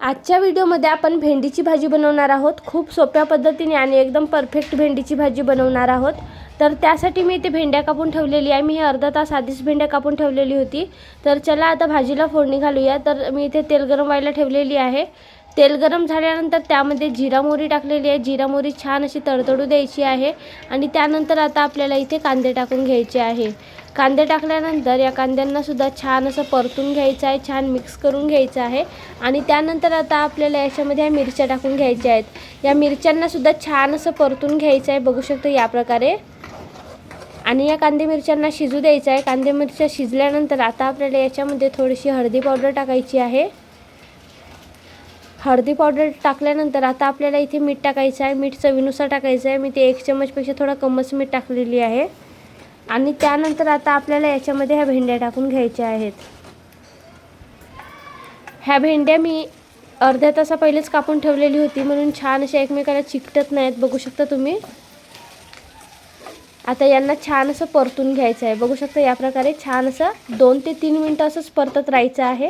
आजच्या व्हिडिओमध्ये आपण भेंडीची भाजी बनवणार आहोत. खूप सोप्या पद्धतीने आणि एकदम परफेक्ट भेंडीची भाजी बनवणार आहोत. तर त्यासाठी मी इथे भेंड्या कापून ठेवलेली आहे. मी हे अर्धा तास आधीच भेंड्या कापून ठेवलेली होती. तर चला आता भाजीला फोडणी घालूया. तर मी इथे तेल गरम व्हायला ठेवलेली आहे. तेल गरम झाल्यानंतर त्यामध्ये जिरा मोहरी टाकलेली आहे. जिरा मोहरी छान अशी तडतडू द्यायची आहे. आणि त्यानंतर आता आपल्याला इथे कांदे टाकून घ्यायचे आहे. कांदे टाकल्यानंतर या कांद्यांना सुद्धा छान असं परतून घ्यायचं आहे छान मिक्स करून घ्यायचं आहे. आणि त्यानंतर आता आपल्याला याच्यामध्ये ह्या मिरच्या टाकून घ्यायच्या आहेत. या मिरच्यांना सुद्धा छान असं परतून घ्यायचं आहे बघू शकतो या प्रकारे. आणि या कांदे मिरच्यांना शिजू द्यायचं आहे. कांदे मिरच्या शिजल्यानंतर आता आपल्याला याच्यामध्ये थोडीशी हळदी पावडर टाकायची आहे. हळदी पावडर टाकल्यानंतर आता आपल्याला इथे मीठ टाकायचं आहे. मीठ चवीनुसार टाकायचं आहे. मी ते एक चम्मचपेक्षा थोडा कमच मीठ टाकलेली आहे. आणि त्यानंतर आता आपल्याला याच्यामध्ये ह्या भेंड्या टाकून घ्यायच्या आहेत. ह्या भेंड्या मी अर्ध्या तासा पहिलेच कापून ठेवलेली होती म्हणून छान अशा एकमेकाला चिकटत नाहीत. बघू शकता तुम्ही. आता यांना छान असं परतून घ्यायचं आहे. बघू शकता या प्रकारे छान असं दोन ते तीन मिनटं असंच परतत राहायचं आहे.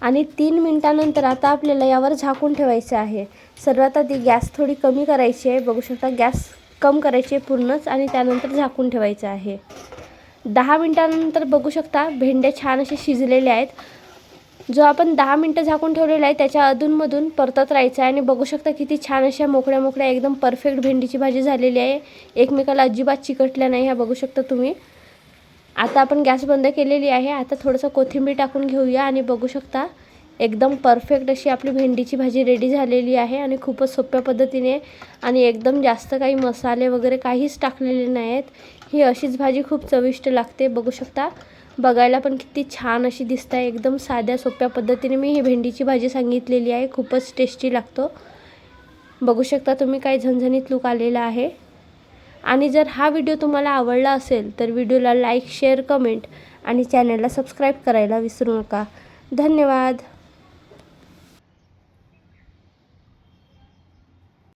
आणि तीन मिनटानंतर आता आपल्याला यावर झाकून ठेवायचं आहे. सर्वात आधी गॅस थोडी कमी करायची आहे. बघू शकता गॅस कम करायचे पूर्णच आणि त्यानंतर झाकून ठेवायचं आहे. दहा मिनटानंतर बघू शकता भेंड्या छान असे शिजलेले आहेत. जो आपण दहा मिनटं झाकून ठेवलेला आहे त्याच्या अधूनमधून परतत राहायचं आहे आणि बघू शकता किती छान अशा मोकळ्या मोकळ्या एकदम परफेक्ट भेंडीची भाजी झालेली आहे. एकमेकाला अजिबात चिकटल्या नाही ह्या बघू शकता तुम्ही. आता आपण गॅस बंद केलेली आहे. आता थोडंसं कोथिंबीर टाकून घेऊया आणि बघू शकता एकदम परफेक्ट अशी आपली भेंडीची भाजी रेडी झालेली आहे आणि खूपच सोप्या पद्धतीने आणि एकदम जास्त काही मसाले वगैरे काहीच टाकलेले नाही आहेत ही अशीच भाजी खूप चविष्ट लागते बघू शकता. बघायला पण किती छान अशी दिसत आहे एकदम साध्या सोप्या पद्धतीने मी ही भेंडीची भाजी सांगितलेली आहे खूपच टेस्टी लागतो. बघू शकता तुम्ही काय झणझणीत लूक आलेला आहे. आणि जर हा व्हिडिओ तुम्हाला आवडला असेल तर व्हिडिओला लाईक शेअर कमेंट आणि चॅनलला सबस्क्राईब करायला विसरू नका. धन्यवाद.